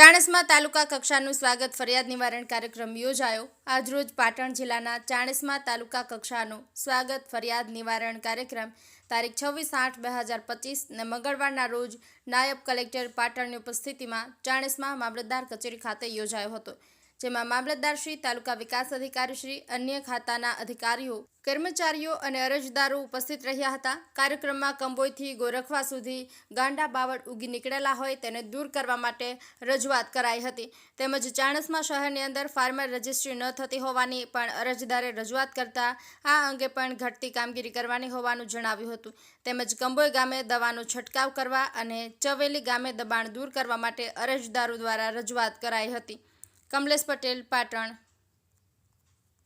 ચાણસ્મા તાલુકા કક્ષાનું સ્વાગત ફરિયાદ નિવારણ કાર્યક્રમ યોજાયો. આજરોજ પાટણ જિલ્લાના ચાણસમાં તાલુકા કક્ષાનો સ્વાગત ફરિયાદ નિવારણ કાર્યક્રમ તારીખ છવ્વીસ આઠ બે હજાર પચીસ ને મંગળવારના રોજ નાયબ કલેક્ટર પાટણની ઉપસ્થિતિમાં ચાણસમાં મામલતદાર કચેરી ખાતે યોજાયો હતો. જેમાં મામલતદારશ્રી તાલુકા વિકાસ અધિકારીશ્રી અન્ય ખાતાના અધિકારીઓ, કર્મચારીઓ અને અરજદારો ઉપસ્થિત રહ્યા હતા. કાર્યક્રમમાં કંબોઈથી ગોરખવા સુધી ગાંડા બાવળ ઉગી નીકળેલા હોય તેને દૂર કરવા માટે રજૂઆત કરાઈ હતી. તેમજ ચાણસમાં શહેરની અંદર ફાર્મર રજિસ્ટ્રી ન થતી હોવાની પણ અરજદારે રજૂઆત કરતા આ અંગે પણ ઘટતી કામગીરી કરવાની હોવાનું જણાવ્યું હતું. તેમજ કંબોઈ ગામે દવાનો છંટકાવ કરવા અને ચવેલી ગામે દબાણ દૂર કરવા માટે અરજદારો દ્વારા રજૂઆત કરાઈ હતી. કમલેશ પટેલ પાટણ